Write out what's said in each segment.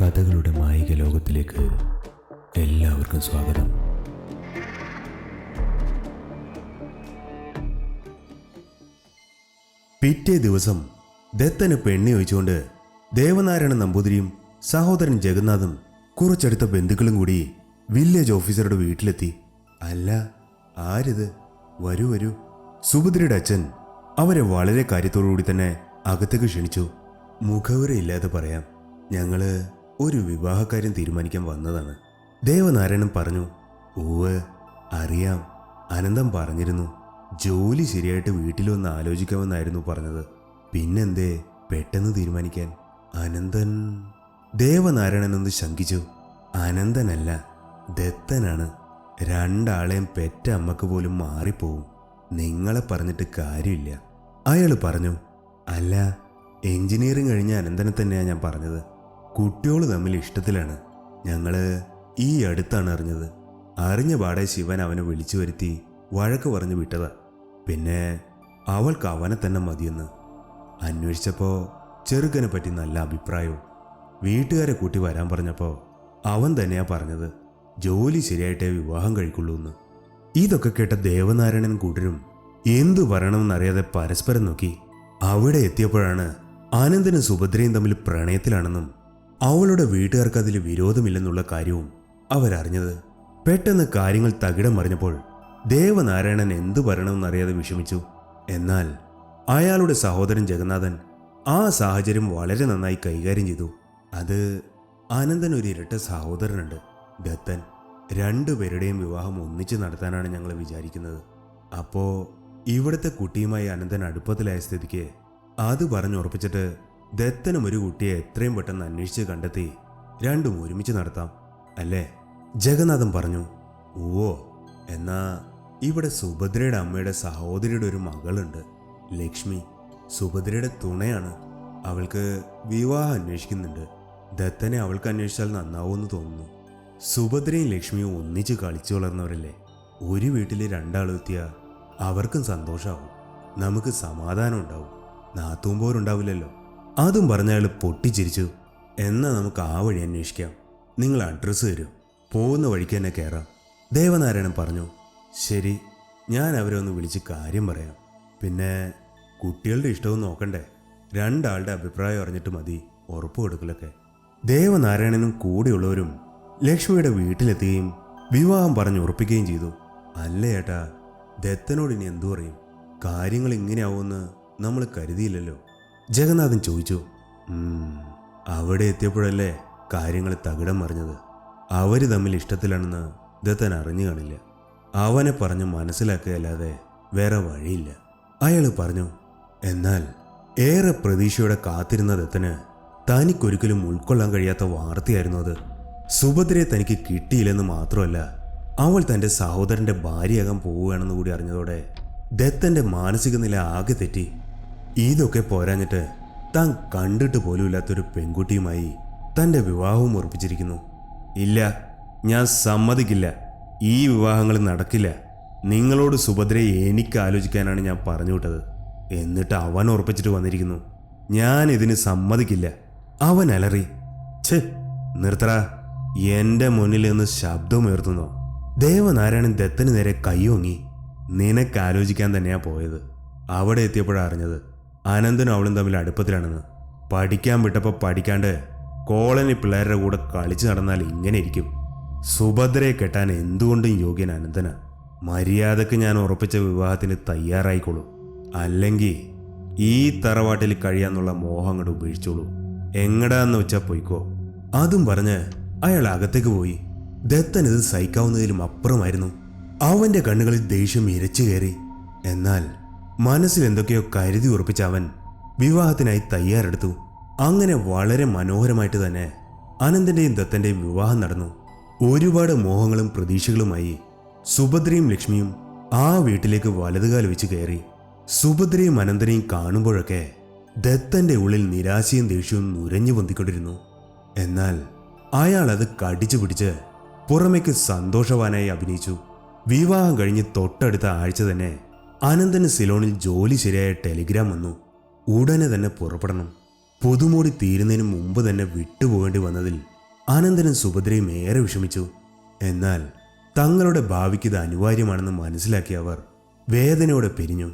കഥകളുടെ മായിക ലോകത്തിലേക്ക് എല്ലാവർക്കും സ്വാഗതം. പിറ്റേ ദിവസം ദത്തന് പെണ്ണി ഒഴിച്ചുകൊണ്ട് ദേവനാരായണ നമ്പൂതിരിയും സഹോദരൻ ജഗന്നാഥും കുറച്ചടുത്ത ബന്ധുക്കളും കൂടി വില്ലേജ് ഓഫീസറുടെ വീട്ടിലെത്തി. അല്ല ആരിത്? വരൂ വരൂ. സുഭദ്രയുടെ അച്ഛൻ അവരെ വളരെ കാര്യത്തോടുകൂടി തന്നെ അകത്തേക്ക് ക്ഷണിച്ചു. മുഖവരയില്ലാതെ പറയാം. ഞങ്ങൾ ഒരു വിവാഹകാര്യം തീരുമാനിക്കാൻ വന്നതാണ്. ദേവനാരായണൻ പറഞ്ഞു ഓവ് അറിയാം. അനന്തം പറഞ്ഞിരുന്നു ജോലി ശരിയായിട്ട് വീട്ടിൽ വന്ന് ആലോചിക്കാമെന്നായിരുന്നു പറഞ്ഞത്. പിന്നെന്തേ പെട്ടെന്ന് തീരുമാനിക്കാൻ? അനന്തൻ ദേവനാരായണൻ ഒന്ന് ശങ്കിച്ചു അനന്തനല്ല ദത്തനാണ്. രണ്ടാളെയും പെറ്റ അമ്മയ്ക്ക് പോലും മാറിപ്പോവും. നിങ്ങളെ പറഞ്ഞിട്ട് കാര്യമില്ല. അയാൾ പറഞ്ഞു അല്ല എഞ്ചിനീയറിംഗ് കഴിഞ്ഞ അനന്തനെ തന്നെയാണ് ഞാൻ പറഞ്ഞത്. കുട്ടിയോൾ തമ്മിൽ ഇഷ്ടത്തിലാണ്. ഞങ്ങൾ ഈ അടുത്താണ് അറിഞ്ഞത്. അറിഞ്ഞ പാടെ ശിവൻ അവനെ വിളിച്ചു വരുത്തി വഴക്ക് പറഞ്ഞു വിട്ടതാ. പിന്നെ അവൾക്ക് അവനെ തന്നെ മതിയെന്ന്. അന്വേഷിച്ചപ്പോൾ ചെറുക്കനെ പറ്റി നല്ല അഭിപ്രായവും. വീട്ടുകാരെ കൂട്ടി വരാൻ പറഞ്ഞപ്പോൾ അവൻ തന്നെയാ പറഞ്ഞത്. ജോലി ശരിയായിട്ടേ വിവാഹം കഴിക്കുള്ളൂ എന്ന് ഇതൊക്കെ കേട്ട ദേവനാരായണൻ കൂട്ടരും എന്തു പറയണമെന്നറിയാതെ പരസ്പരം നോക്കി അവിടെ എത്തിയപ്പോഴാണ് ആനന്ദനും സുഭദ്രയും തമ്മിൽ പ്രണയത്തിലാണെന്നും അവളുടെ വീട്ടുകാർക്ക് അതിൽ വിരോധമില്ലെന്നുള്ള കാര്യവും അവരറിഞ്ഞത്. പെട്ടെന്ന് കാര്യങ്ങൾ തകിടം മറിഞ്ഞപ്പോൾ ദേവനാരായണൻ എന്തു പറയണമെന്നറിയാതെ വിഷമിച്ചു. എന്നാൽ അയാളുടെ സഹോദരൻ ജഗന്നാഥൻ ആ സാഹചര്യം വളരെ നന്നായി കൈകാര്യം ചെയ്തു. അത് അനന്തൻ ഒരു ഇരട്ട സഹോദരനുണ്ട് ദത്തൻ. രണ്ടുപേരുടെയും വിവാഹം ഒന്നിച്ച് നടത്താനാണ് ഞങ്ങൾ വിചാരിക്കുന്നത്. അപ്പോൾ ഇവിടുത്തെ കുട്ടിയുമായി അനന്തൻ അടുപ്പത്തിലായ സ്ഥിതിക്ക് അത് പറഞ്ഞുറപ്പിച്ചിട്ട് ദത്തനും ഒരു കുട്ടിയെ എത്രയും പെട്ടെന്ന് അന്വേഷിച്ച് കണ്ടെത്തി രണ്ടും ഒരുമിച്ച് നടത്താം അല്ലേ? ജഗന്നാഥൻ പറഞ്ഞു ഓ എന്നാ ഇവിടെ സുഭദ്രയുടെ അമ്മയുടെ സഹോദരിയുടെ ഒരു മകളുണ്ട് ലക്ഷ്മി. സുഭദ്രയുടെ തുണയാണ്. അവൾക്ക് വിവാഹം അന്വേഷിക്കുന്നുണ്ട്. ദത്തനെ അവൾക്ക് അന്വേഷിച്ചാൽ നന്നാവുമെന്ന് തോന്നുന്നു. സുഭദ്രയും ലക്ഷ്മിയും ഒന്നിച്ച് കളിച്ചു വളർന്നവരല്ലേ? ഒരു വീട്ടിൽ രണ്ടാളെത്തിയാൽ അവർക്കും സന്തോഷമാവും നമുക്ക് സമാധാനം ഉണ്ടാവും. നാത്തൂമ്പോരുണ്ടാവില്ലല്ലോ അതും പറഞ്ഞ അയാൾ പൊട്ടിച്ചിരിച്ചു. എന്നാൽ നമുക്ക് ആ വഴി അന്വേഷിക്കാം. നിങ്ങൾ അഡ്രസ്സ് തരൂ. പോകുന്ന വഴിക്ക് തന്നെ കയറാം ദേവനാരായണൻ പറഞ്ഞു ശരി ഞാൻ അവരെ ഒന്ന് വിളിച്ച് കാര്യം പറയാം. പിന്നെ കുട്ടികളുടെ ഇഷ്ടവും നോക്കണ്ടേ? രണ്ടാളുടെ അഭിപ്രായം അറിഞ്ഞിട്ട് മതി ഉറപ്പ് കൊടുക്കലൊക്കെ. ദേവനാരായണനും കൂടെയുള്ളവരും ലക്ഷ്മിയുടെ വീട്ടിലെത്തുകയും വിവാഹം പറഞ്ഞ് ഉറപ്പിക്കുകയും ചെയ്തു. അല്ല ഏട്ടാ ദത്തനോട് ഇനി എന്തു പറയും? കാര്യങ്ങൾ ഇങ്ങനെയാവുമെന്ന് നമ്മൾ കരുതിയില്ലല്ലോ. ജഗന്നാഥൻ ചോദിച്ചു അവിടെ എത്തിയപ്പോഴല്ലേ കാര്യങ്ങൾ തകിടം മറിഞ്ഞത്? അവർ തമ്മിൽ ഇഷ്ടത്തിലാണെന്ന് ദത്തൻ അറിഞ്ഞു കാണില്ല. അവനെ പറഞ്ഞു മനസ്സിലാക്കുകയല്ലാതെ വേറെ വഴിയില്ല. അയാൾ പറഞ്ഞു എന്നാൽ ഏറെ പ്രതീക്ഷയോടെ കാത്തിരുന്ന ദത്തന് തനിക്കൊരിക്കലും ഉൾക്കൊള്ളാൻ കഴിയാത്ത വാർത്തയായിരുന്നു അത്. സുഭദ്രയെ തനിക്ക് കിട്ടിയില്ലെന്ന് മാത്രമല്ല അവൾ തന്റെ സഹോദരന്റെ ഭാര്യയാകാൻ പോവുകയാണെന്ന് കൂടി അറിഞ്ഞതോടെ ദത്തന്റെ മാനസിക നില ആകെ തെറ്റി. ഇതൊക്കെ പോരാഞ്ഞിട്ട് താൻ കണ്ടിട്ട് പോലുമില്ലാത്തൊരു പെൺകുട്ടിയുമായി തന്റെ വിവാഹവും ഉറപ്പിച്ചിരിക്കുന്നു. ഇല്ല ഞാൻ സമ്മതിക്കില്ല. ഈ വിവാഹങ്ങൾ നടക്കില്ല. നിങ്ങളോട് സുഭദ്രയെ എനിക്ക് ആലോചിക്കാനാണ് ഞാൻ പറഞ്ഞു വിട്ടത്. എന്നിട്ട് അവൻ ഉറപ്പിച്ചിട്ട് വന്നിരിക്കുന്നു. ഞാൻ ഇതിന് സമ്മതിക്കില്ല. അവൻ അലറി ഛേ നിർത്തറ എന്റെ മുന്നിൽ നിന്ന് ശബ്ദമുയർത്തുന്നോ ദേവനാരായണൻ ദത്തന് നേരെ കൈയോങ്ങി നിനക്ക് ആലോചിക്കാൻ തന്നെയാ പോയത്. അവിടെ എത്തിയപ്പോഴാണ് അറിഞ്ഞത് അനന്തനും അവളും തമ്മിൽ അടുപ്പത്തിലാണെന്ന്. പഠിക്കാൻ വിട്ടപ്പോൾ പഠിക്കാണ്ട് കോളനി പിള്ളേരുടെ കൂടെ കളിച്ചു നടന്നാൽ ഇങ്ങനെ ഇരിക്കും. സുഭദ്രയെ കെട്ടാൻ എന്തുകൊണ്ടും യോഗ്യൻ അനന്തന? മര്യാദയ്ക്ക് ഞാൻ ഉറപ്പിച്ച വിവാഹത്തിന് തയ്യാറായിക്കോളൂ. അല്ലെങ്കിൽ ഈ തറവാട്ടിൽ കഴിയാന്നുള്ള മോഹം അങ്ങോട്ട് ഉപേക്ഷിച്ചോളൂ. എങ്ങടാന്ന് വെച്ചാൽ പോയിക്കോ. അതും പറഞ്ഞ് അയാൾ അകത്തേക്ക് പോയി. ദത്തൻ ഇത് സഹിക്കാവുന്നതിലും അപ്പുറമായിരുന്നു. അവന്റെ കണ്ണുകളിൽ ദേഷ്യം ഇരച്ചു കയറി. എന്നാൽ മനസ്സിൽ എന്തൊക്കെയോ കരുതി ഉറപ്പിച്ച അവൻ വിവാഹത്തിനായി തയ്യാറെടുത്തു. അങ്ങനെ വളരെ മനോഹരമായിട്ട് തന്നെ അനന്തന്റെയും ദത്തന്റെയും വിവാഹം നടന്നു. ഒരുപാട് മോഹങ്ങളും പ്രതീക്ഷകളുമായി സുഭദ്രയും ലക്ഷ്മിയും ആ വീട്ടിലേക്ക് വലതുകാൽ വെച്ച് കയറി. സുഭദ്രയും അനന്തനെയും കാണുമ്പോഴൊക്കെ ദത്തന്റെ ഉള്ളിൽ നിരാശയും ദേഷ്യവും നുരഞ്ഞു പൊന്തിക്കൊണ്ടിരുന്നു. എന്നാൽ അയാൾ അത് കടിച്ചു പിടിച്ച് പുറമേക്ക് സന്തോഷവാനായി അഭിനയിച്ചു. വിവാഹം കഴിഞ്ഞ് തൊട്ടടുത്ത ആഴ്ച തന്നെ അനന്തന് സിലോണിൽ ജോലി ശരിയായ ടെലിഗ്രാം വന്നു. ഉടനെ തന്നെ പുറപ്പെടണം. പുതുമോടി തീരുന്നതിന് മുമ്പ് തന്നെ വിട്ടുപോകേണ്ടി വന്നതിൽ അനന്തനും സുഭദ്രയും ഏറെ വിഷമിച്ചു. എന്നാൽ തങ്ങളുടെ ഭാവിക്ക് ഇത് അനിവാര്യമാണെന്ന് മനസ്സിലാക്കിയ അവർ വേദനയോടെ പിരിഞ്ഞു.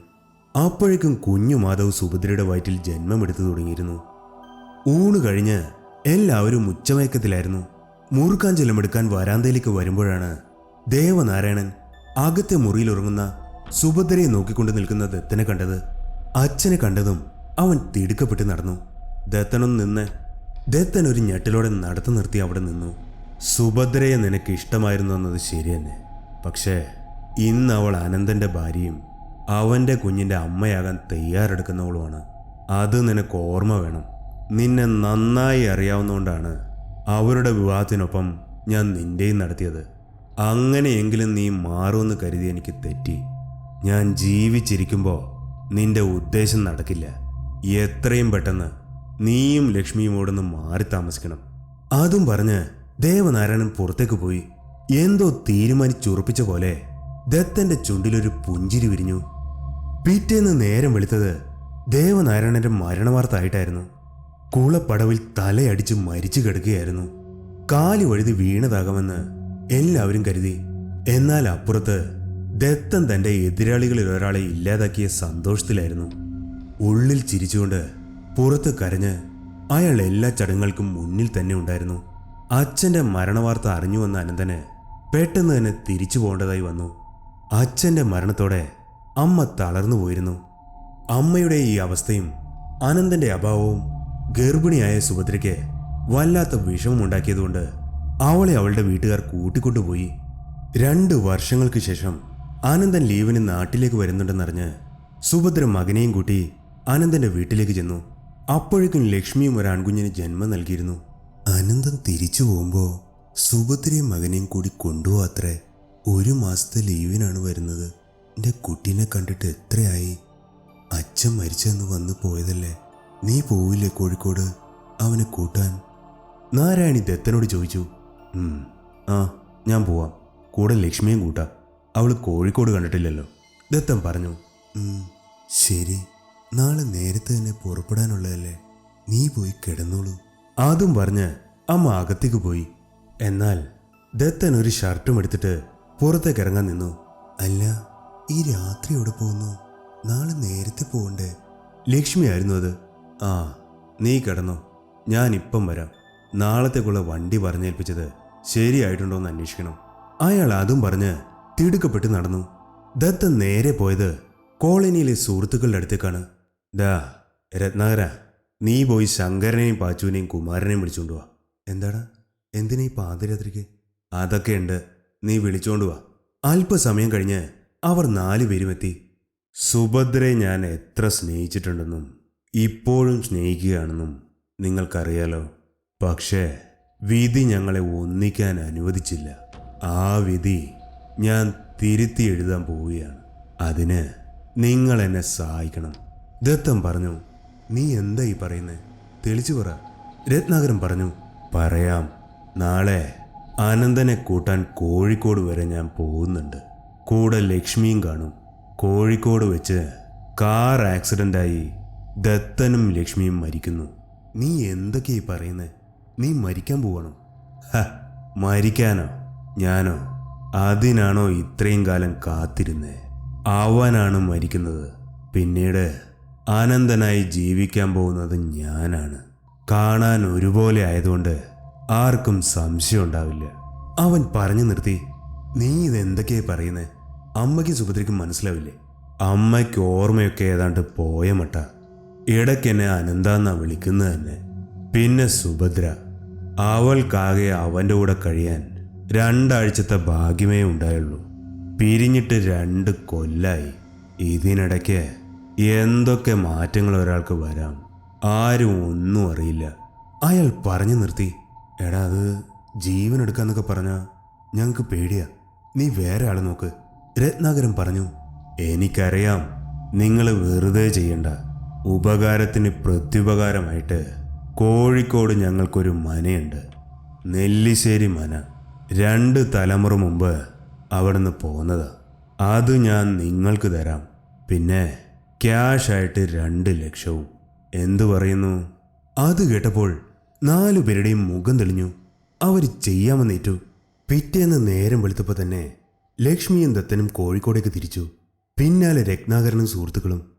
അപ്പോഴേക്കും കുഞ്ഞു മാധവ് സുഭദ്രയുടെ വയറ്റിൽ ജന്മമെടുത്തു തുടങ്ങിയിരുന്നു. ഊണ് കഴിഞ്ഞ് എല്ലാവരും ഉച്ചമയക്കത്തിലായിരുന്നു. മുറുക്കാഞ്ചലമെടുക്കാൻ വരാന്തയിലേക്ക് വരുമ്പോഴാണ് ദേവനാരായണൻ അകത്തെ മുറിയിൽ ഉറങ്ങുന്ന സുഭദ്രയെ നോക്കിക്കൊണ്ട് നിൽക്കുന്ന ദത്തനെ കണ്ടത് അച്ഛനെ കണ്ടതും അവൻ തിടുക്കപ്പെട്ട് നടന്നു. ദത്തനൊന്ന് നിന്ന് ദത്തൻ ഒരു ഞെട്ടലോടെ നടത്തു നിർത്തി അവിടെ നിന്നു. സുഭദ്രയെ നിനക്ക് ഇഷ്ടമായിരുന്നു എന്നത് ശരി തന്നെ. പക്ഷേ ഇന്ന് അവൾ അനന്തന്റെ ഭാര്യയും അവന്റെ കുഞ്ഞിന്റെ അമ്മയാകാൻ തയ്യാറെടുക്കുന്നവളുമാണ്. അത് നിനക്ക് ഓർമ്മ വേണം. നിന്നെ നന്നായി അറിയാവുന്നതുകൊണ്ടാണ് അവരുടെ വിവാഹത്തിനൊപ്പം ഞാൻ നിന്റെയും നടത്തിയത്. അങ്ങനെയെങ്കിലും നീ മാറുമെന്ന് കരുതി എനിക്ക് തെറ്റി. ഞാൻ ജീവിച്ചിരിക്കുമ്പോൾ നിന്റെ ഉദ്ദേശം നടക്കില്ല. എത്രയും പെട്ടെന്ന് നീയും ലക്ഷ്മിയും ഓടൊന്ന് മാറി താമസിക്കണം. അതും പറഞ്ഞ് ദേവനാരായണൻ പുറത്തേക്ക് പോയി. എന്തോ തീരുമാനിച്ചുറപ്പിച്ച പോലെ ദത്തന്റെ ചുണ്ടിലൊരു പുഞ്ചിരി വിരിഞ്ഞു. പിറ്റേന്ന് നേരം വെളുത്തത് ദേവനാരായണന്റെ മരണവാർത്ത ആയിട്ടായിരുന്നു. കുളപ്പടവിൽ തലയടിച്ച് മരിച്ചു കിടക്കുകയായിരുന്നു. കാലി വഴുതി വീണതാകാമെന്ന് എല്ലാവരും കരുതി. എന്നാൽ അപ്പുറത്ത് ദത്തൻ തന്റെ എതിരാളികളിൽ ഒരാളെ ഇല്ലാതാക്കിയ സന്തോഷത്തിലായിരുന്നു. ഉള്ളിൽ ചിരിച്ചുകൊണ്ട് പുറത്ത് കരഞ്ഞ് അയാൾ എല്ലാ ചടങ്ങുകൾക്കും മുന്നിൽ തന്നെ ഉണ്ടായിരുന്നു. അച്ഛന്റെ മരണവാർത്ത അറിഞ്ഞു വന്ന അനന്തന് പെട്ടെന്ന് തന്നെ തിരിച്ചു പോകേണ്ടതായി വന്നു. അച്ഛന്റെ മരണത്തോടെ അമ്മ തളർന്നു പോയിരുന്നു. അമ്മയുടെ ഈ അവസ്ഥയും അനന്തന്റെ അഭാവവും ഗർഭിണിയായ സുഭദ്രയ്ക്ക് വല്ലാത്ത വിഷമമുണ്ടാക്കിയതുകൊണ്ട് അവളെ അവളുടെ വീട്ടുകാർ കൂട്ടിക്കൊണ്ടുപോയി. രണ്ട് വർഷങ്ങൾക്ക് ശേഷം ആനന്ദൻ ലീവിന് നാട്ടിലേക്ക് വരുന്നുണ്ടെന്നറിഞ്ഞ് സുഭദ്ര മകനെയും കൂട്ടി ആനന്ദന്റെ വീട്ടിലേക്ക് ചെന്നു. അപ്പോഴേക്കും ലക്ഷ്മിയും ഒരു ആൺകുഞ്ഞിന് ജന്മം നൽകിയിരുന്നു. ആനന്ദൻ തിരിച്ചു പോകുമ്പോൾ സുഭദ്രയും മകനെയും കൂടി കൊണ്ടുപോകാത്രേ ഒരു മാസത്തെ ലീവിനാണ് വരുന്നത്. എന്റെ കുട്ടീനെ കണ്ടിട്ട് എത്രയായി? അച്ഛൻ മരിച്ചെന്ന് വന്ന് പോയതല്ലേ? നീ പോവില്ലേ കോഴിക്കോട്? അവനെ കൂട്ടാൻ? നാരായണി ദത്തനോട് ചോദിച്ചു. ആ ഞാൻ പോവാം. കൂടെ ലക്ഷ്മിയും കൂട്ടാം. അവൾ കോഴിക്കോട് കണ്ടിട്ടില്ലല്ലോ. ദത്തൻ പറഞ്ഞു ശരി. നാളെ നേരത്തെ തന്നെ പുറപ്പെടാനുള്ളതല്ലേ? നീ പോയി കിടന്നോളൂ. ആദ്യം പറഞ്ഞ് അമ്മ അകത്തേക്ക് പോയി. എന്നാൽ ദത്തൻ ഒരു ഷർട്ടും എടുത്തിട്ട് പുറത്തേക്ക് ഇറങ്ങാൻ നിന്നു. അല്ല ഈ രാത്രി എവിടെ പോകുന്നു? നാളെ നേരത്തെ പോകണ്ടേ? ലക്ഷ്മി ആയിരുന്നു അത്. ആ നീ കിടന്നോ. ഞാൻ ഇപ്പം വരാം. നാളത്തേക്കുള്ള വണ്ടി പറഞ്ഞേൽപ്പിച്ചത് ശരിയായിട്ടുണ്ടോ എന്ന് അന്വേഷിക്കണം. അയാൾ അതും പറഞ്ഞ് തിടുക്കപ്പെട്ട് നടന്നു. ദത്ത് നേരെ പോയത് കോളനിയിലെ സുഹൃത്തുക്കളുടെ അടുത്തേക്കാണ്. ദാ രത്നാകര നീ പോയി ശങ്കരനെയും പാച്ചുവിനെയും കുമാരനെയും വിളിച്ചോണ്ട് വാ. എന്താടാ? എന്തിനാ ഈ പാതിരാത്രിക്ക്? അതൊക്കെയുണ്ട് നീ വിളിച്ചോണ്ട് വാ. അല്പസമയം കഴിഞ്ഞ് അവർ നാലുപേരും എത്തി. സുഭദ്രയെ ഞാൻ എത്ര സ്നേഹിച്ചിട്ടുണ്ടെന്നും ഇപ്പോഴും സ്നേഹിക്കുകയാണെന്നും നിങ്ങൾക്കറിയാലോ. പക്ഷേ വിധി ഞങ്ങളെ ഒന്നിക്കാൻ അനുവദിച്ചില്ല. ആ വിധി ഞാൻ തിരുത്തി എഴുതാൻ പോവുകയാണ്. അതിന് നിങ്ങൾ എന്നെ സഹായിക്കണം. ദത്തം പറഞ്ഞു നീ എന്താ ഈ പറയുന്നത് തെളിച്ചു പറ. രത്നാകരൻ പറഞ്ഞു പറയാം. നാളെ അനന്തനെ കൂട്ടാൻ കോഴിക്കോട് വരെ ഞാൻ പോകുന്നുണ്ട്. കൂടെ ലക്ഷ്മിയും കാണും. കോഴിക്കോട് വെച്ച് കാർ ആക്സിഡന്റായി ദത്തനും ലക്ഷ്മിയും മരിക്കുന്നു. നീ എന്തൊക്കെയായി പറയുന്നത് നീ മരിക്കാൻ പോവണം? ഹ മരിക്കാനോ? ഞാനോ? അതിനാണോ ഇത്രയും കാലം കാത്തിരുന്നത് അവനാണ് മരിക്കുന്നത്. പിന്നീട് ആനന്ദനായി ജീവിക്കാൻ പോകുന്നത് ഞാനാണ്. കാണാൻ ഒരുപോലെ ആയതുകൊണ്ട് ആർക്കും സംശയം ഉണ്ടാവില്ല. അവൻ പറഞ്ഞു നിർത്തി നീ ഇതെന്തൊക്കെയായി പറയുന്നേ? അമ്മയ്ക്ക് സുഭദ്രയ്ക്കും മനസ്സിലാവില്ലേ? അമ്മയ്ക്ക് ഓർമ്മയൊക്കെ ഏതാണ്ട് പോയ മട്ട. ഇടയ്ക്കെന്നെ അനന്താന്നാ വിളിക്കുന്നത് തന്നെ. പിന്നെ സുഭദ്ര. അവൾക്കാകെ അവന്റെ കൂടെ കഴിയാൻ രണ്ടാഴ്ചത്തെ ഭാഗ്യമേ ഉണ്ടായുള്ളൂ. പിരിഞ്ഞിട്ട് രണ്ട് കൊല്ലായി. ഇതിനിടയ്ക്ക് എന്തൊക്കെ മാറ്റങ്ങൾ ഒരാൾക്ക് വരാം ആരും ഒന്നും അറിയില്ല. അയാൾ പറഞ്ഞു നിർത്തി എടാ അത് ജീവൻ എടുക്കാന്നൊക്കെ പറഞ്ഞാൽ ഞങ്ങൾക്ക് പേടിയാ. നീ വേറെ ആളെ നോക്ക്. രത്നാകരൻ പറഞ്ഞു എനിക്കറിയാം നിങ്ങൾ വെറുതെ ചെയ്യണ്ട. ഉപകാരത്തിന് പ്രത്യുപകാരമായിട്ട് കോഴിക്കോട് ഞങ്ങൾക്കൊരു മനയുണ്ട്. നെല്ലിശ്ശേരി മന. രണ്ട് തലമുറ മുമ്പ് അവിടുന്ന് പോകുന്നത്. അത് ഞാൻ നിങ്ങൾക്ക് തരാം. പിന്നെ ക്യാഷായിട്ട് രണ്ട് ലക്ഷവും. എന്തു പറയുന്നു? അത് കേട്ടപ്പോൾ നാലു പേരുടെയും മുഖം തെളിഞ്ഞു. അവർ ചെയ്യാമെന്നേറ്റു. പിറ്റേന്ന് നേരം വെളുത്തപ്പോൾ തന്നെ ലക്ഷ്മിയും ദത്തനും കോഴിക്കോടേക്ക് തിരിച്ചു. പിന്നാലെ രത്നാകരനും സുഹൃത്തുക്കളും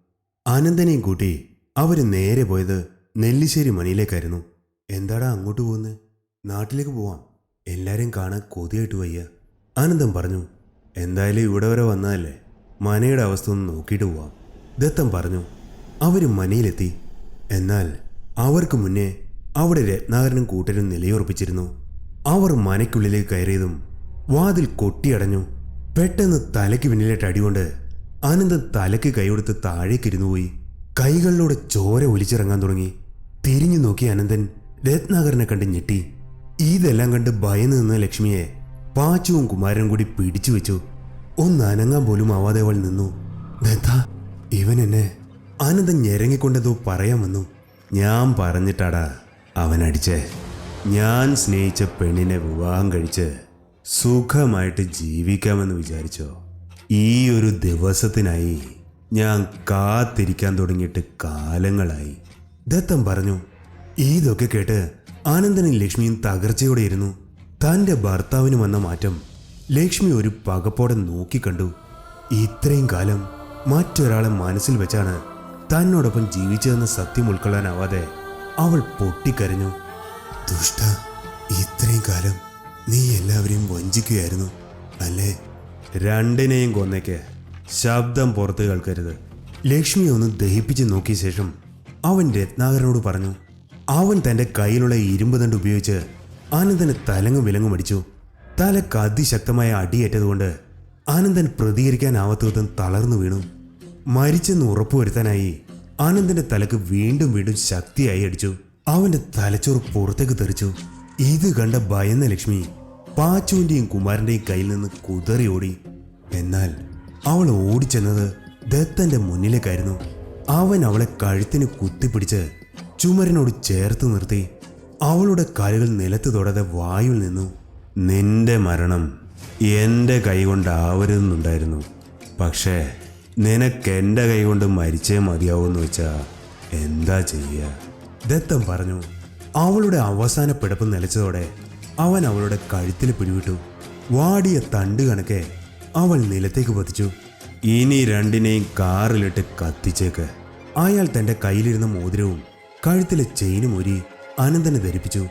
അനന്തനെയും കൂട്ടി അവർ നേരെ പോയത് നെല്ലിശ്ശേരി മണിയിലേക്കായിരുന്നു. എന്താടാ അങ്ങോട്ട് പോകുന്നത് നാട്ടിലേക്ക് പോവാം. എല്ലാരെയും കാണാൻ കൊതിയായിട്ട് വയ്യ. ആനന്ദം പറഞ്ഞു എന്തായാലും ഇവിടെ വരെ വന്നതല്ലേ മനയുടെ അവസ്ഥ ഒന്ന് നോക്കിയിട്ട് പോവാം. ദത്തം പറഞ്ഞു അവർ മനയിലെത്തി. എന്നാൽ അവർക്ക് മുന്നേ അവിടെ രത്നാകരനും കൂട്ടരും നിലയുറപ്പിച്ചിരുന്നു. അവർ മനയ്ക്കുള്ളിലേക്ക് കയറിയതും വാതിൽ കൊട്ടിയടഞ്ഞു. പെട്ടെന്ന് തലയ്ക്ക് പിന്നിലേട്ട് അടികൊണ്ട് ആനന്ദൻ തലയ്ക്ക് കൈകൊടുത്ത് താഴേക്കിരുന്നു പോയി. കൈകളിലൂടെ ചോര ഒലിച്ചിറങ്ങാൻ തുടങ്ങി. തിരിഞ്ഞു നോക്കി അനന്തൻ രത്നാകരനെ കണ്ട് ഞെട്ടി. ഇതെല്ലാം കണ്ട് ഭയന്ന് നിന്ന ലക്ഷ്മിയെ പാച്ചുവും കുമാരനും കൂടി പിടിച്ചു വെച്ചു. ഒന്ന് അനങ്ങാൻ പോലും ആവാതെ അവൾ നിന്നു. ദത്ത ഇവൻ എന്നെ ആനന്ദൻ ഞെരങ്ങിക്കൊണ്ടതോ പറയാൻ വന്നു. ഞാൻ പറഞ്ഞിട്ടാടാ അവൻ അടിച്ചേ. ഞാൻ സ്നേഹിച്ച പെണ്ണിനെ വിവാഹം കഴിച്ച് സുഖമായിട്ട് ജീവിക്കാമെന്ന് വിചാരിച്ചോ. ഈ ഒരു ദിവസത്തിനായി ഞാൻ കാത്തിരിക്കാൻ തുടങ്ങിയിട്ട് കാലങ്ങളായി. ദത്തം പറഞ്ഞു. ഇതൊക്കെ കേട്ട് ആനന്ദനും ലക്ഷ്മിയും തകർച്ചയോടെയിരുന്നു. തന്റെ ഭർത്താവിന് വന്ന മാറ്റം ലക്ഷ്മി ഒരു പകപ്പോടെ നോക്കിക്കണ്ടു ഇത്രയും കാലം മറ്റൊരാളെ മനസ്സിൽ വെച്ചാണ് തന്നോടൊപ്പം ജീവിച്ചതെന്ന് സത്യം ഉൾക്കൊള്ളാനാവാതെ അവൾ പൊട്ടിക്കരഞ്ഞു. ദുഷ്ട ഇത്രയും കാലം നീ എല്ലാവരെയും വഞ്ചിക്കുകയായിരുന്നു അല്ലേ? രണ്ടിനെയും കൊന്നേക്ക് ശബ്ദം പുറത്ത് കേൾക്കരുത്. ലക്ഷ്മി ഒന്ന് ദഹിപ്പിച്ച് നോക്കിയ ശേഷം അവൻ രത്നാകരനോട് പറഞ്ഞു അവൻ തന്റെ കയ്യിലുള്ള ഇരുമ്പ് തണ്ട് ഉപയോഗിച്ച് ആനന്ദന് തലങ്ങും വിലങ്ങും അടിച്ചു. തലക്ക് അതിശക്തമായ അടിയേറ്റതുകൊണ്ട് ആനന്ദൻ പ്രതികരിക്കാനാവാത്ത വിധം തളർന്നു വീണു. മരിച്ചെന്ന് ഉറപ്പുവരുത്താനായി ആനന്ദന്റെ തലക്ക് വീണ്ടും വീണ്ടും ശക്തിയായി അടിച്ചു. അവന്റെ തലച്ചോറ് പുറത്തേക്ക് തെറിച്ചു. ഇത് കണ്ട ഭയന്ന ലക്ഷ്മി പാച്ചുവിന്റെയും കുമാരന്റെയും കയ്യിൽ നിന്ന് കുതറി ഓടി. എന്നാൽ അവൾ ഓടിച്ചെന്നത് ദത്തന്റെ മുന്നിലേക്കായിരുന്നു. അവൻ അവളെ കഴുത്തിന് കുത്തിപ്പിടിച്ച് ചുമരനോട് ചേർത്ത് നിർത്തി അവളുടെ കാലുകൾ നിലത്ത് തൊടാതെ വായുവിൽ നിന്നു. നിന്റെ മരണം എന്റെ കൈകൊണ്ടാവരുന്നുണ്ടായിരുന്നു പക്ഷേ നിനക്ക് എന്റെ കൈകൊണ്ട് മരിച്ചേ മതിയാവുമെന്ന് വെച്ചാ എന്താ ചെയ്യുക ദത്തം പറഞ്ഞു. അവളുടെ അവസാന പിടപ്പ് നിലച്ചതോടെ അവൻ അവളുടെ കഴുത്തിൽ പിടിവിട്ടു. വാടിയ തണ്ട് കണക്കെ അവൾ നിലത്തേക്ക് പതിച്ചു. ഇനി രണ്ടിനെയും കാറിലിട്ട് കത്തിച്ചേക്ക്. അയാൾ തന്റെ കയ്യിലിരുന്ന മോതിരവും കഴുത്തിലെ ചെയിനും ഊരി ആനന്ദനെ ധരിപ്പിച്ചു.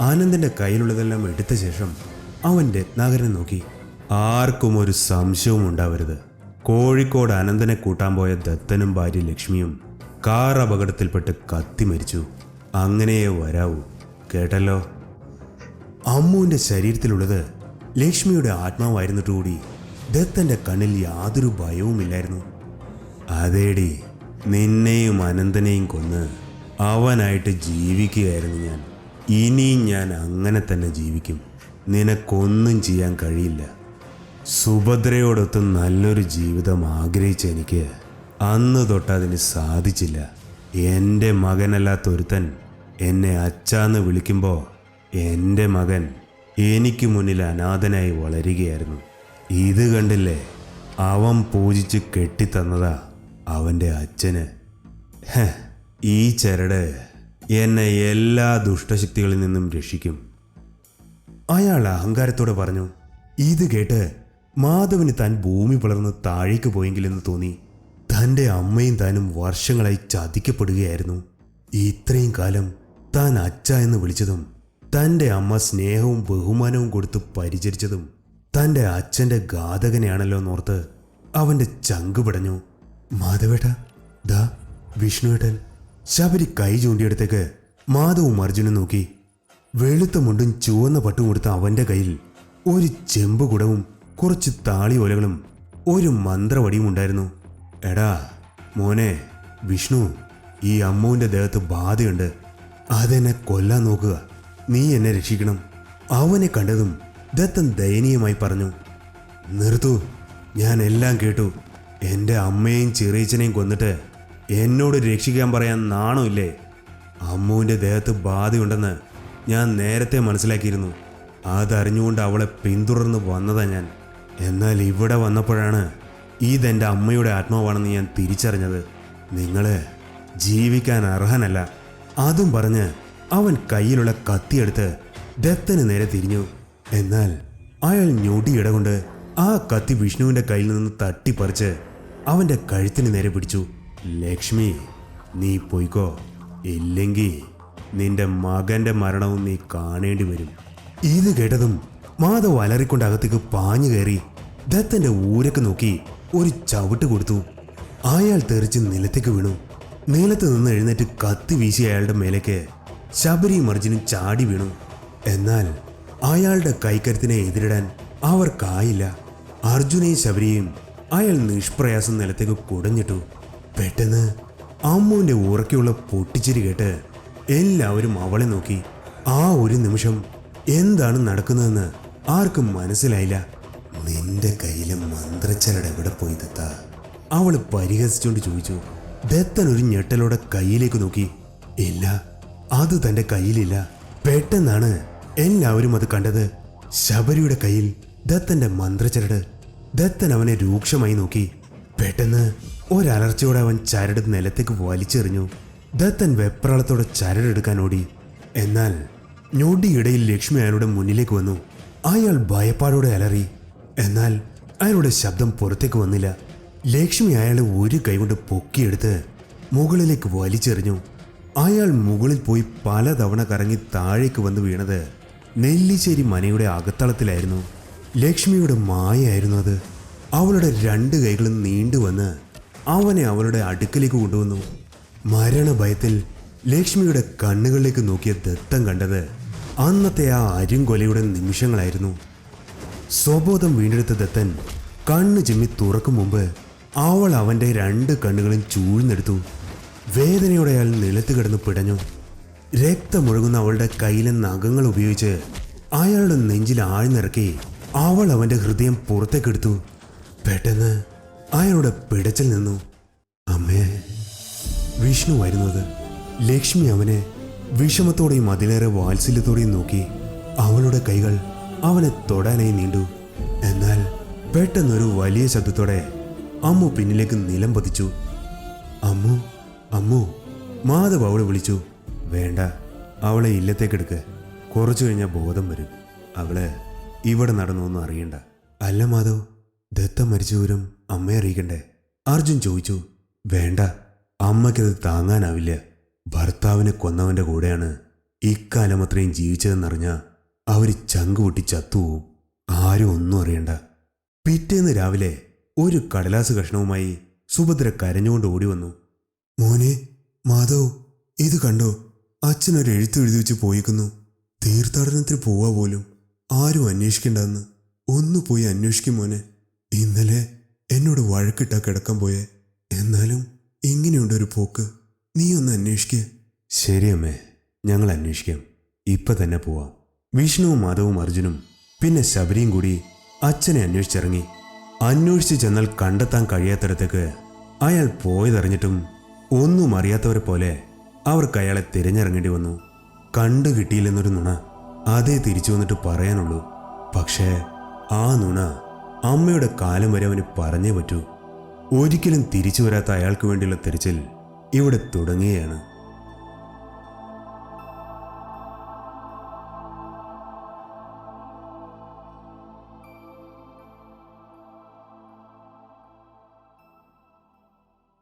ആനന്ദന്റെ കയ്യിലുള്ളതെല്ലാം എടുത്ത ശേഷം അവൻ രത്നാകരനെ നോക്കി. ആർക്കും ഒരു സംശയവും ഉണ്ടാവരുത്. കോഴിക്കോട് അനന്തനെ കൂട്ടാൻ പോയ ദത്തനും ഭാര്യ ലക്ഷ്മിയും കാർ അപകടത്തിൽപ്പെട്ട് കത്തി മരിച്ചു. അങ്ങനെയേ വരാവൂ. കേട്ടല്ലോ? അമ്മുവിന്റെ ശരീരത്തിലുള്ളത് ലക്ഷ്മിയുടെ ആത്മാവായിരുന്നിട്ടുകൂടി ദത്തന്റെ കണ്ണിൽ യാതൊരു ഭയവുമില്ലായിരുന്നു. അതേടി നിന്നെയും അനന്തനെയും കൊന്ന് അവനായിട്ട് ജീവിക്കുകയായിരുന്നു ഞാൻ. ഇനിയും ഞാൻ അങ്ങനെ തന്നെ ജീവിക്കും. നിനക്കൊന്നും ചെയ്യാൻ കഴിയില്ല. സുഭദ്രയോടൊത്ത് നല്ലൊരു ജീവിതം ആഗ്രഹിച്ച എനിക്ക് അന്ന് തൊട്ട് അതിന് സാധിച്ചില്ല. എന്റെ മകനല്ലാത്ത ഒരുത്തൻ എന്നെ അച്ചാന്ന് വിളിക്കുമ്പോൾ എന്റെ മകൻ എനിക്ക് മുന്നിൽ അനാഥനായി വളരുകയായിരുന്നു. ഇത് കണ്ടില്ലേ? അവൻ പൂജിച്ച് കെട്ടിത്തന്നതാ അവന്റെ അച്ഛന്. ഈ ചരട് എന്നെ എല്ലാ ദുഷ്ടശക്തികളിൽ നിന്നും രക്ഷിക്കും. അയാൾ അഹങ്കാരത്തോടെ പറഞ്ഞു ഇത് കേട്ട് മാധവന് താൻ ഭൂമി പിളർന്ന് താഴേക്ക് പോയെങ്കിലെന്ന് തോന്നി. തന്റെ അമ്മയും താനും വർഷങ്ങളായി ചതിക്കപ്പെടുകയായിരുന്നു. ഇത്രയും കാലം താൻ അച്ഛ എന്ന് വിളിച്ചതും തന്റെ അമ്മ സ്നേഹവും ബഹുമാനവും കൊടുത്ത് പരിചരിച്ചതും തന്റെ അച്ഛന്റെ ഘാതകനെയാണല്ലോ എന്നോർത്ത് അവന്റെ ചങ്ക് പടഞ്ഞു. മാധവേട്ട ദാ വിഷ്ണുവേട്ടൻ. ശബരി കൈ ചൂണ്ടിയെടുത്തേക്ക് മാധവും അർജുനും നോക്കി. വെളുത്ത മുണ്ടും ചുവന്ന പട്ടും കൊടുത്ത അവന്റെ കയ്യിൽ ഒരു ചെമ്പ് കുടവും കുറച്ച് താളിയോലകളും ഒരു മന്ത്രവടിയും ഉണ്ടായിരുന്നു. എടാ മോനെ വിഷ്ണു ഈ അമ്മുവിന്റെ ദേഹത്ത് ബാധയുണ്ട്. അതെന്നെ കൊല്ലാൻ നോക്കുക. നീ എന്നെ രക്ഷിക്കണം. അവനെ കണ്ടതും ദത്തൻ ദയനീയമായി പറഞ്ഞു. നിർത്തു. ഞാൻ എല്ലാം കേട്ടു. എന്റെ അമ്മയെയും ചെറിയച്ചനെയും കൊന്നിട്ട് എന്നോട് രക്ഷിക്കാൻ പറയാൻ നാണമില്ലേ? അമ്മുവിന്റെ ദേഹത്ത് ബാധയുണ്ടെന്ന് ഞാൻ നേരത്തെ മനസ്സിലാക്കിയിരുന്നു. അതറിഞ്ഞുകൊണ്ട് അവളെ പിന്തുടർന്ന് വന്നതാ ഞാൻ. എന്നാൽ ഇവിടെ വന്നപ്പോഴാണ് ഇതെന്റെ അമ്മയുടെ ആത്മാവാണെന്ന് ഞാൻ തിരിച്ചറിഞ്ഞത്. നിങ്ങൾ ജീവിക്കാൻ അർഹനല്ല. അതും പറഞ്ഞ് അവൻ കയ്യിലുള്ള കത്തിയെടുത്ത് ദത്തന് നേരെ തിരിഞ്ഞു. എന്നാൽ അയാൾ ഞൊടിയിട കൊണ്ട് ആ കത്തി വിഷ്ണുവിന്റെ കയ്യിൽ നിന്ന് തട്ടിപ്പറിച്ച് അവന്റെ കഴുത്തിന് നേരെ പിടിച്ചു. ലക്ഷ്മി നീ പോയിക്കോ. ഇല്ലെങ്കിൽ നിന്റെ മകന്റെ മരണവും നീ കാണേണ്ടി വരും. ഇത് കേട്ടതും മാധവ് അലറിക്കൊണ്ട് അകത്തേക്ക് പാഞ്ഞു കയറി ദത്തന്റെ ഊരക്ക് നോക്കി ഒരു ചവിട്ട് കൊടുത്തു. അയാൾ തെറിച്ച് നിലത്തേക്ക് വീണു. നിലത്ത് നിന്ന് എഴുന്നേറ്റ് കത്തി വീശി അയാളുടെ മേലേക്ക് ശബരിയും അർജുനും ചാടി വീണു. എന്നാൽ അയാളുടെ കൈക്കരുത്തിനെ എതിരിടാൻ അവർക്കായില്ല. അർജുനെയും ശബരിയും അയാൾ നിഷ്പ്രയാസം നിലത്തേക്ക് കുടഞ്ഞിട്ടു. പെട്ടെന്ന് അമ്മുവിന്റെ ഉറക്കെയുള്ള പൊട്ടിച്ചിരി കേട്ട് എല്ലാവരും അവളെ നോക്കി. ആ ഒരു നിമിഷം എന്താണ് നടക്കുന്നതെന്ന് ആർക്കും മനസ്സിലായില്ല. നിന്റെ കയ്യിലെ മന്ത്രച്ചരട് എവിടെ പോയി ദത്ത? അവൾ പരിഹസിച്ചുകൊണ്ട് ചോദിച്ചു. ദത്തൻ ഒരു ഞെട്ടലോടെ കയ്യിലേക്ക് നോക്കി. ഇല്ല അത് തന്റെ കയ്യിലില്ല. പെട്ടെന്നാണ് എല്ലാവരും അത് കണ്ടത്. ശബരിയുടെ കയ്യിൽ ദത്തന്റെ മന്ത്രച്ചരട്. ദത്തൻ അവനെ രൂക്ഷമായി നോക്കി. പെട്ടെന്ന് ഒരലർച്ചയോടെ അവൻ ചരട് നിലത്തേക്ക് വലിച്ചെറിഞ്ഞു. ദത്തൻ വെപ്രാളത്തോടെ ചരടെടുക്കാൻ ഓടി. എന്നാൽ ഞൊടിയിടയിൽ ലക്ഷ്മി അയാളുടെ മുന്നിലേക്ക് വന്നു. അയാൾ ഭയപ്പാടോടെ അലറി. എന്നാൽ അയാളുടെ ശബ്ദം പുറത്തേക്ക് വന്നില്ല. ലക്ഷ്മി അയാളെ ഒരു കൈകൊണ്ട് പൊക്കിയെടുത്ത് മുകളിലേക്ക് വലിച്ചെറിഞ്ഞു. അയാൾ മുകളിൽ പോയി പലതവണ കറങ്ങി താഴേക്ക് വന്ന് വീണത് നെല്ലിശ്ശേരി മനയുടെ അകത്തളത്തിലായിരുന്നു. ലക്ഷ്മിയുടെ മായയായിരുന്നു അത്. അവളുടെ രണ്ട് കൈകളും നീണ്ടുവന്ന് അവനെ അവളുടെ അടുക്കലേക്ക് കൊണ്ടുവന്നു. മരണഭയത്തിൽ ലക്ഷ്മിയുടെ കണ്ണുകളിലേക്ക് നോക്കിയ ദത്തം കണ്ടത് അന്നത്തെ ആ അരുംകൊലയുടെ നിമിഷങ്ങളായിരുന്നു. സ്വബോധം വീണ്ടെടുത്ത ദത്തൻ കണ്ണ് ചിമ്മി തുറക്കും മുമ്പ് അവൾ അവന്റെ രണ്ട് കണ്ണുകളും ചൂഴ്ന്നെടുത്തു. വേദനയോടെ അയാൾ നിലത്ത് കിടന്ന് പിടഞ്ഞു. രക്തമൊഴുകുന്ന അവളുടെ കയ്യിലെ നഖങ്ങൾ ഉപയോഗിച്ച് അയാളുടെ നെഞ്ചിൽ ആഴ്ന്നിറക്കി അവൾ അവന്റെ ഹൃദയം പുറത്തേക്കെടുത്തു. പെട്ടെന്ന് അയാളുടെ പിടച്ചിൽ നിന്നു അമ്മേ വിഷ്ണു വരുന്നത്. ലക്ഷ്മി അവനെ വിഷമത്തോടെയും അതിലേറെ വാത്സല്യത്തോടെയും നോക്കി അവളുടെ കൈകൾ അവനെ തൊടാനായി നീണ്ടു. എന്നാൽ പെട്ടെന്നൊരു വലിയ ശബ്ദത്തോടെ അമ്മു പിന്നിലേക്ക് നിലം പതിച്ചു. അമ്മു അമ്മു മാധവ് അവളെ വിളിച്ചു. വേണ്ട അവളെ ഇല്ലത്തേക്കെടുക്ക് കുറച്ചു കഴിഞ്ഞാൽ ബോധം വരും. അവൾ ഇവിടെ നടന്നൊന്നും അറിയണ്ട. അല്ല മാധവ് ദത്ത മരിച്ച അമ്മയെ അറിയിക്കണ്ടേ? അർജുൻ ചോദിച്ചു. വേണ്ട. അമ്മയ്ക്കത് താങ്ങാനാവില്ല. ഭർത്താവിനെ കൊന്നവന്റെ കൂടെയാണ് ഇക്കാലം അത്രയും ജീവിച്ചതെന്നറിഞ്ഞ അവർ ചങ്കുപൊട്ടി ചത്തുപോവും. ആരും ഒന്നും അറിയണ്ട. പിറ്റേന്ന് രാവിലെ ഒരു കടലാസ് കഷ്ണവുമായി സുഭദ്ര കരഞ്ഞുകൊണ്ട് ഓടി വന്നു. മോനെ മാധവ് ഇത് കണ്ടോ? അച്ഛനൊരു എഴുത്ത് എഴുതി വെച്ച് പോയിക്കുന്നു. തീർത്ഥാടനത്തിന് പോവാ പോലും. ആരും അന്വേഷിക്കണ്ടെന്ന്. ഒന്ന് പോയി അന്വേഷിക്കും മോനെ. ഇന്നലെ എന്നോട് വഴക്കിട്ടാ കിടക്കാൻ പോയെ. എന്നാലും ഇങ്ങനെയുണ്ട് ഒരു പോക്ക്. നീ ഒന്ന് അന്വേഷിക്ക. ശരി അമ്മേ ഞങ്ങൾ അന്വേഷിക്കാം. ഇപ്പൊ തന്നെ പോവാം. വിഷ്ണുവും മാധവും അർജുനും പിന്നെ ശബരിയും കൂടി അച്ഛനെ അന്വേഷിച്ചിറങ്ങി. അന്വേഷിച്ച് ചെന്നാൽ കണ്ടെത്താൻ കഴിയാത്തിടത്തേക്ക് അയാൾ പോയതറിഞ്ഞിട്ടും ഒന്നും അറിയാത്തവരെ പോലെ അവർക്ക് അയാളെ തിരഞ്ഞിറങ്ങേണ്ടി വന്നു. കണ്ടു കിട്ടിയില്ലെന്നൊരു നുണ അതേ തിരിച്ചു വന്നിട്ട് പറയാനുള്ളൂ. പക്ഷേ ആ നുണ അമ്മയുടെ കാലം വരെ അവന് പറഞ്ഞേ പറ്റൂ. ഒരിക്കലും തിരിച്ചു വരാത്ത അയാൾക്ക് വേണ്ടിയുള്ള തിരച്ചിൽ ഇവിടെ തുടങ്ങുകയാണ്.